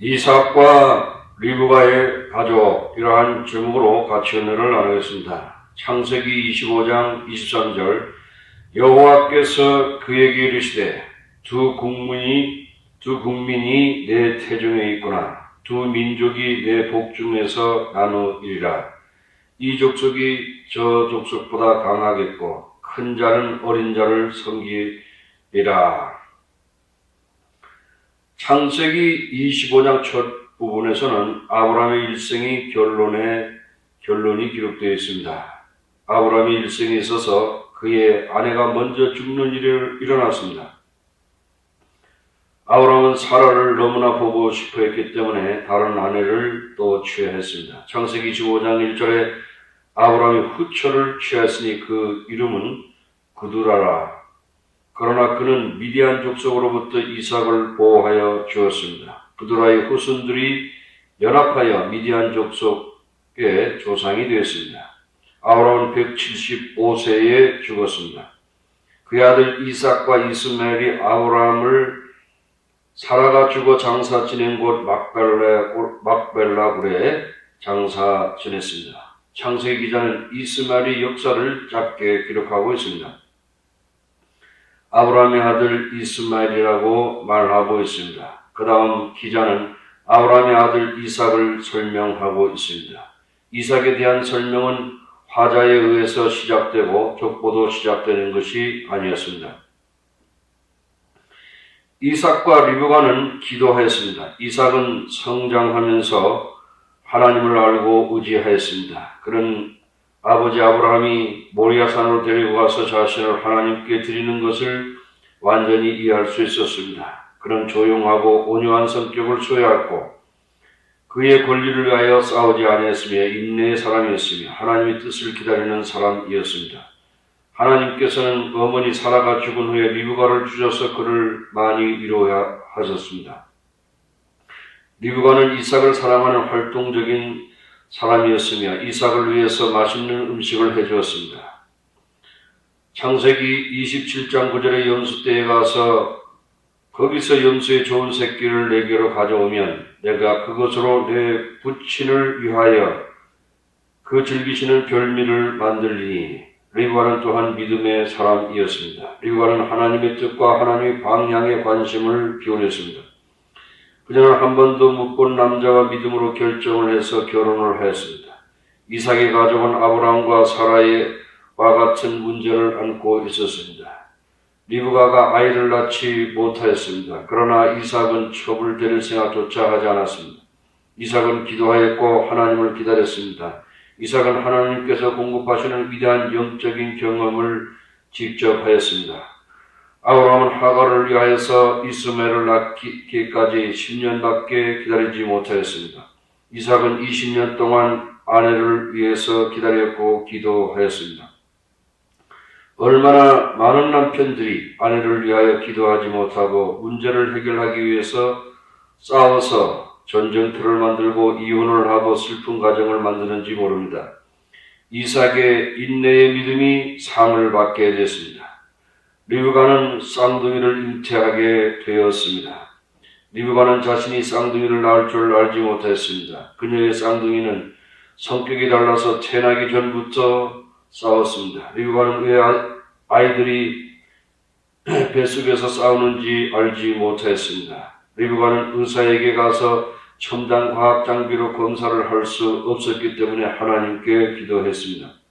이삭과 리브가의 가족 이러한 제목으로 같이 은혜를 나누겠습니다. 창세기 25장 23절 여호와께서 그에게 이르시되 두 국민이 두 국민이 내 태중에 있구나. 두 민족이 내 복중에서 나누리라. 이 족속이 저 족속보다 강하겠고 큰 자는 어린 자를 섬기리라 창세기 25장 첫 부분에서는 아브라함의 일생이 결론에 결론이 기록되어 있습니다. 아브라함의 일생에 있어서 그의 아내가 먼저 죽는 일이 일어났습니다. 아브라함은 사라를 너무나 보고 싶어 했기 때문에 다른 아내를 또 취했습니다. 창세기 25장 1절에 아브라함이 후처를 취했으니 그 이름은 구두라라 그러나 그는 미디안 족속으로부터 이삭을 보호하여 주었습니다. 부드라의 후손들이 연합하여 미디안 족속의 조상이 되었습니다. 아브라함은 175세에 죽었습니다. 그의 아들 이삭과 이스마엘이 아브라함을 사라가 죽어 장사 지낸 곳 막벨라, 막벨라굴에 장사 지냈습니다. 창세기 기자는 이스마엘의 역사를 짧게 기록하고 있습니다. 아브라함의 아들 이스마엘이라고 말하고 있습니다. 그 다음 기자는 아브라함의 아들 이삭을 설명하고 있습니다. 이삭에 대한 설명은 화자에 의해서 시작되고 족보도 시작되는 것이 아니었습니다. 이삭과 리브가는 기도하였습니다. 이삭은 성장하면서 하나님을 알고 의지하였습니다. 그런 아버지 아브라함이 모리아산으로 데리고 가서 자신을 하나님께 드리는 것을 완전히 이해할 수 있었습니다. 그런 조용하고 온유한 성격을 소유했고 그의 권리를 위하여 싸우지 아니했으며 인내의 사람이었으며 하나님의 뜻을 기다리는 사람이었습니다. 하나님께서는 어머니 사라가 죽은 후에 리브가를 주셔서 그를 많이 위로하셨습니다. 리브가는 이삭을 사랑하는 활동적인 사람이었으며 이삭을 위해서 맛있는 음식을 해주었습니다. 창세기 27장 9절의 염소 떼에 가서 거기서 염소의 좋은 새끼를 내게로 가져오면 내가 그것으로 내 부친을 위하여 그 즐기시는 별미를 만들리니 리브가는 또한 믿음의 사람이었습니다. 리브가는 하나님의 뜻과 하나님의 방향에 관심을 기울였습니다. 그녀는 한 번도 못 본 남자와 믿음으로 결정을 해서 결혼을 했습니다. 이삭의 가족은 아브라함과 사라의 와 같은 문제를 안고 있었습니다. 리브가가 아이를 낳지 못하였습니다. 그러나 이삭은 들일 생각조차 하지 않았습니다. 이삭은 기도하였고 하나님을 기다렸습니다. 이삭은 하나님께서 공급하시는 위대한 영적인 경험을 직접 하였습니다. 아브라함은 하가를 위하여서 이스마엘을 낳기까지 10년밖에 기다리지 못하였습니다. 이삭은 20년 동안 아내를 위해서 기다렸고 기도하였습니다. 얼마나 많은 남편들이 아내를 위하여 기도하지 못하고 문제를 해결하기 위해서 싸워서 전쟁터를 만들고 이혼을 하고 슬픈 가정을 만드는지 모릅니다. 이삭의 인내의 믿음이 상을 받게 됐습니다. 리브가는 쌍둥이를 잉태하게 되었습니다. 리브가는 자신이 쌍둥이를 낳을 줄 알지 못했습니다. 그녀의 쌍둥이는 성격이 달라서 태어나기 전부터 싸웠습니다. 리브가는 왜 아이들이 뱃속에서 싸우는지 알지 못했습니다. 리브가는 의사에게 가서 첨단 과학 장비로 검사를 할 수 없었기 때문에 하나님께 기도했습니다.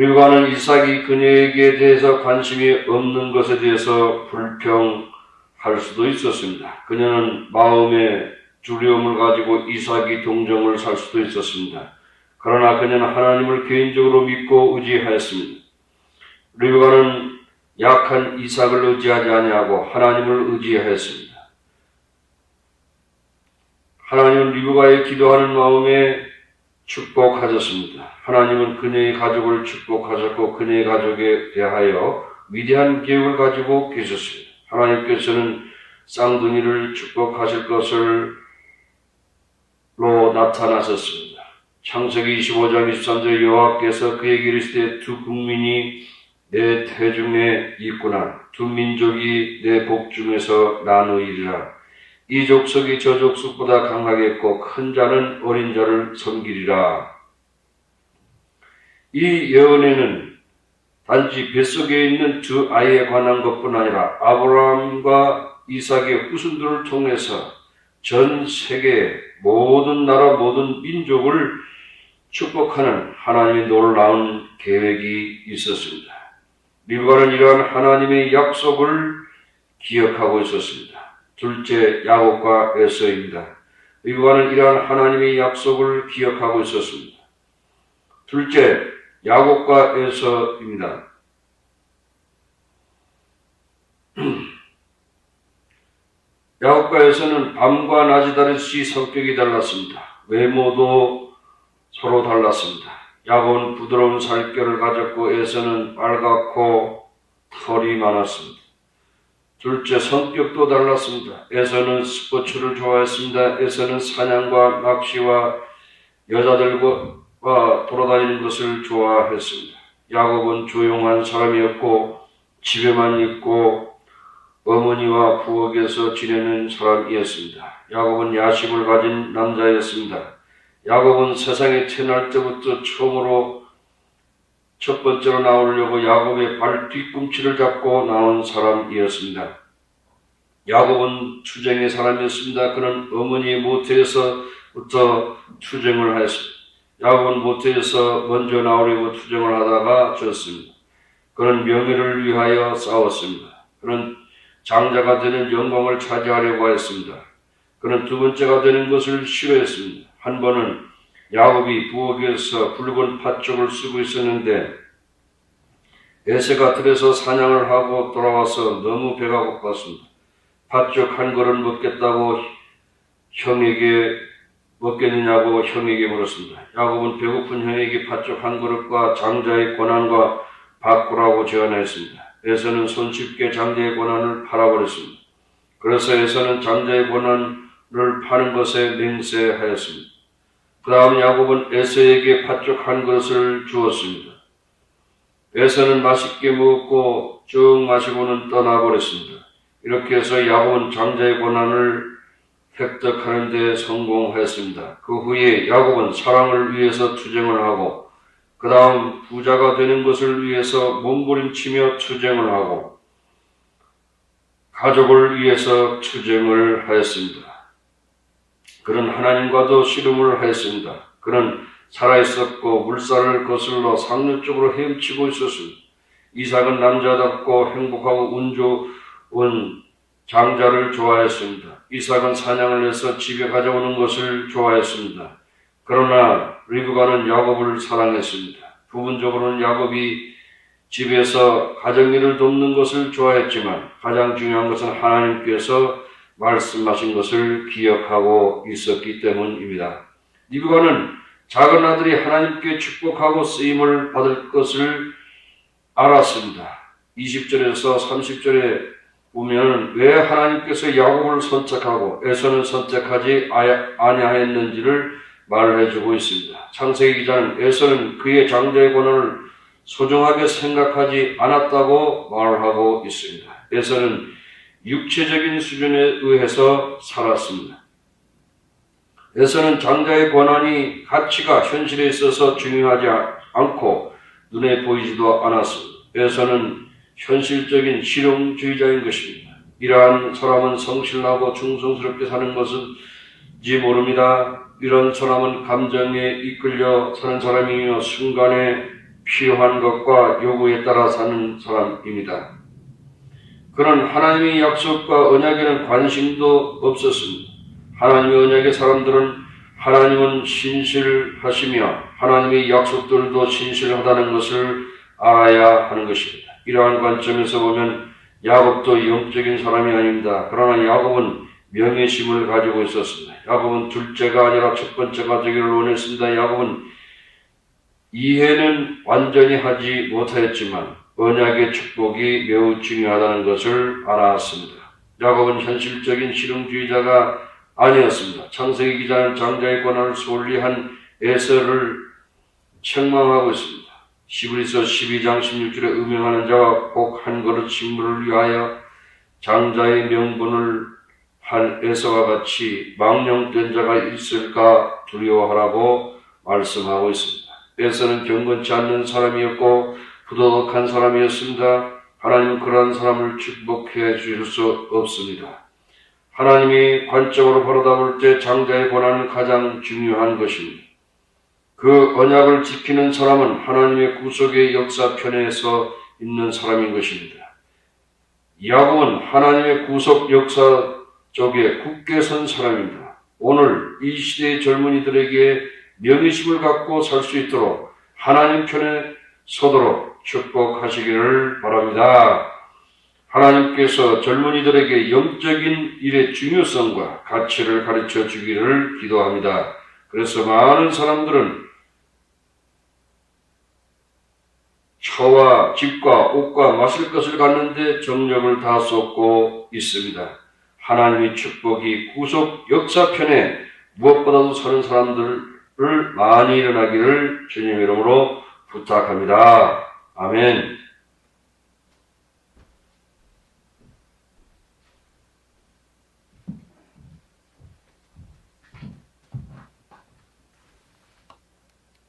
리브가는 이삭이 그녀에게 대해서 관심이 없는 것에 대해서 불평할 수도 있었습니다. 그녀는 마음의 두려움을 가지고 이삭이 동정을 살 수도 있었습니다. 그러나 그녀는 하나님을 개인적으로 믿고 의지하였습니다. 리브가는 약한 이삭을 의지하지 아니하고 하나님을 의지하였습니다. 하나님은 리브가의 기도하는 마음에 축복하셨습니다. 하나님은 그녀의 가족을 축복하셨고 그녀의 가족에 대하여 위대한 계획을 가지고 계셨습니다. 하나님께서는 쌍둥이를 축복하실 것을 로 나타나셨습니다. 창세기 25장 23절 여호와께서 그에게 이르시되 두 국민이 내 태중에 있구나 두 민족이 내 복중에서 나누이리라 이 족속이 저 족속보다 강하겠고 큰 자는 어린 자를 섬기리라. 이 예언에는 단지 뱃속에 있는 두 아이에 관한 것뿐 아니라 아브라함과 이삭의 후손들을 통해서 전 세계 모든 나라 모든 민족을 축복하는 하나님의 놀라운 계획이 있었습니다. 리브가는 이러한 하나님의 약속을 기억하고 있었습니다. 둘째 야곱과 에서입니다. 리브가는 이러한 하나님의 약속을 기억하고 있었습니다. 둘째 야곱과 에서입니다. 야곱과 에서는 밤과 낮이 다르듯이 성격이 달랐습니다. 외모도 서로 달랐습니다. 야곱은 부드러운 살결을 가졌고 에서는 빨갛고 털이 많았습니다. 둘째 성격도 달랐습니다. 에서는 스포츠를 좋아했습니다. 에서는 사냥과 낚시와 여자들과 돌아다니는 것을 좋아했습니다. 야곱은 조용한 사람이었고 집에만 있고 어머니와 부엌에서 지내는 사람이었습니다. 야곱은 야심을 가진 남자였습니다. 야곱은 세상에 태어날 때부터 처음으로 첫 번째로 나오려고 야곱의 발 뒤꿈치를 잡고 나온 사람이었습니다. 야곱은 투쟁의 사람이었습니다. 그는 어머니의 모태에서부터 투쟁을 하였습니다. 야곱은 모태에서 먼저 나오려고 투쟁을 하다가 졌습니다. 그는 명예를 위하여 싸웠습니다. 그는 장자가 되는 영광을 차지하려고 했습니다. 그는 두 번째가 되는 것을 싫어했습니다. 한 번은 야곱이 부엌에서 붉은 팥죽을 쓰고 있었는데 에세가 들에서 사냥을 하고 돌아와서 너무 배가 고팠습니다. 팥죽 한 그릇 먹겠다고 형에게 먹겠느냐고 형에게 물었습니다. 야곱은 배고픈 형에게 팥죽 한 그릇과 장자의 권한과 바꾸라고 제안했습니다. 에서는 손쉽게 장자의 권한을 팔아버렸습니다. 그래서 에서는 장자의 권한을 파는 것에 맹세하였습니다. 그 다음 야곱은 에서에게 팥죽 한 그릇을 주었습니다. 에서는 맛있게 먹고 쭉 마시고는 떠나버렸습니다. 이렇게 해서 야곱은 장자의 권한을 획득하는 데 성공했습니다. 그 후에 야곱은 사랑을 위해서 투쟁을 하고 그 다음 부자가 되는 것을 위해서 몸부림치며 투쟁을 하고 가족을 위해서 투쟁을 하였습니다. 그는 하나님과도 씨름을 하였습니다. 그는 살아있었고 물살을 거슬러 상류 쪽으로 헤엄치고 있었습니다. 이삭은 남자답고 행복하고 운 좋은 장자를 좋아했습니다. 이삭은 사냥을 해서 집에 가져오는 것을 좋아했습니다. 그러나 리브가는 야곱을 사랑했습니다. 부분적으로는 야곱이 집에서 가정일을 돕는 것을 좋아했지만 가장 중요한 것은 하나님께서 말씀하신 것을 기억하고 있었기 때문입니다. 리브가는 작은 아들이 하나님께 축복하고 쓰임을 받을 것을 알았습니다. 20절에서 30절에 보면 왜 하나님께서 야곱을 선택하고 에서는 선택하지 아니하였는지를 말을 해주고 있습니다. 창세기 기자는 에서는 그의 장자의 권한을 소중하게 생각하지 않았다고 말하고 있습니다. 에서는 육체적인 수준에 의해서 살았습니다. 에서는 장자의 권한이 가치가 현실에 있어서 중요하지 않고 눈에 보이지도 않았습니다. 에서는 현실적인 실용주의자인 것입니다. 이러한 사람은 성실하고 충성스럽게 사는 것인지 모릅니다. 이런 사람은 감정에 이끌려 사는 사람이며 순간에 필요한 것과 요구에 따라 사는 사람입니다. 그는 하나님의 약속과 언약에는 관심도 없었습니다. 하나님의 언약의 사람들은 하나님은 신실하시며 하나님의 약속들도 신실하다는 것을 알아야 하는 것입니다. 이러한 관점에서 보면 야곱도 영적인 사람이 아닙니다. 그러나 야곱은 명예심을 가지고 있었습니다. 야곱은 둘째가 아니라 첫 번째가 되기를 원했습니다. 야곱은 이해는 완전히 하지 못하였지만 언약의 축복이 매우 중요하다는 것을 알았습니다. 야곱은 현실적인 실용주의자가 아니었습니다. 창세기 기자는 장자의 권한을 소홀히 한 에서를 책망하고 있습니다. 시브리서 12장 16절에 음행하는 자와 꼭한 그릇 식물을 위하여 장자의 명분을 한 에서와 같이 망령된 자가 있을까 두려워하라고 말씀하고 있습니다. 에서는 경건치 않는 사람이었고 부도덕한 사람이었습니다. 하나님은 그러한 사람을 축복해 주실 수 없습니다. 하나님이 관적으로 바라다볼 때 장자의 권한은 가장 중요한 것입니다. 그 언약을 지키는 사람은 하나님의 구속의 역사편에 서 있는 사람인 것입니다. 야곱은 하나님의 구속 역사 쪽에 굳게 선 사람입니다. 오늘 이 시대의 젊은이들에게 면의심을 갖고 살 수 있도록 하나님 편에 서도록 축복하시기를 바랍니다. 하나님께서 젊은이들에게 영적인 일의 중요성과 가치를 가르쳐 주기를 기도합니다. 그래서 많은 사람들은 처와 집과 옷과 마실 것을 갖는데 정력을 다 쏟고 있습니다. 하나님의 축복이 구속 역사편에 무엇보다도 사는 사람들을 많이 일어나기를 주님 이름으로 부탁합니다. 아멘.